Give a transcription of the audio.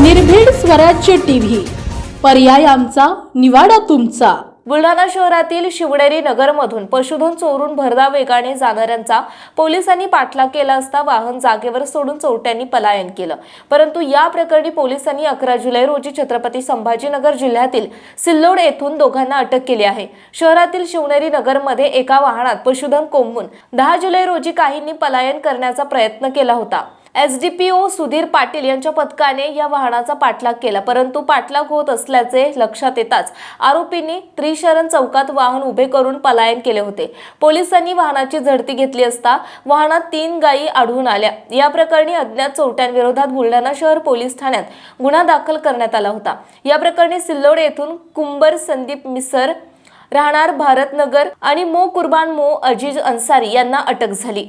निर्भीड स्वराज्य टीव्ही. पर्याय आमचा निवाडा तुमचा. बुलढाणा शहरातील शिवनेरी नगरमधून पशुधन चोरून भरधाव वेगाने जाणाऱ्यांचा पोलिसांनी पाठलाग केला असता वाहन जागेवर सोडून चोरट्यांनी पलायन केलं. परंतु या प्रकरणी पोलिसांनी अकरा जुलै रोजी छत्रपती संभाजीनगर जिल्ह्यातील सिल्लोड येथून दोघांना अटक केली आहे. शहरातील शिवनेरी नगरमध्ये एका वाहनात पशुधन कोंबून दहा जुलै रोजी काहींनी पलायन करण्याचा प्रयत्न केला होता. एसडीपीओ सुधीर पाटील यांच्या पथकाने या वाहनाचा पाठलाग केला. परंतु पाठलाग होत असल्याचे लक्षात येताच आरोपींनी त्रिशरण चौकात वाहन उभे करून पलायन केले होते. पोलिसांनी वाहनाची झडती घेतली असता वाहनात तीन गायी आढळून आल्या. या प्रकरणी अज्ञात चोरट्यांविरोधात बुलढाणा शहर पोलीस ठाण्यात गुन्हा दाखल करण्यात आला होता. या प्रकरणी सिल्लोड येथून कुंबर संदीप मिसर राहणार भारतनगर आणि मो कुर्बान मो अजीज अन्सारी यांना अटक झाली.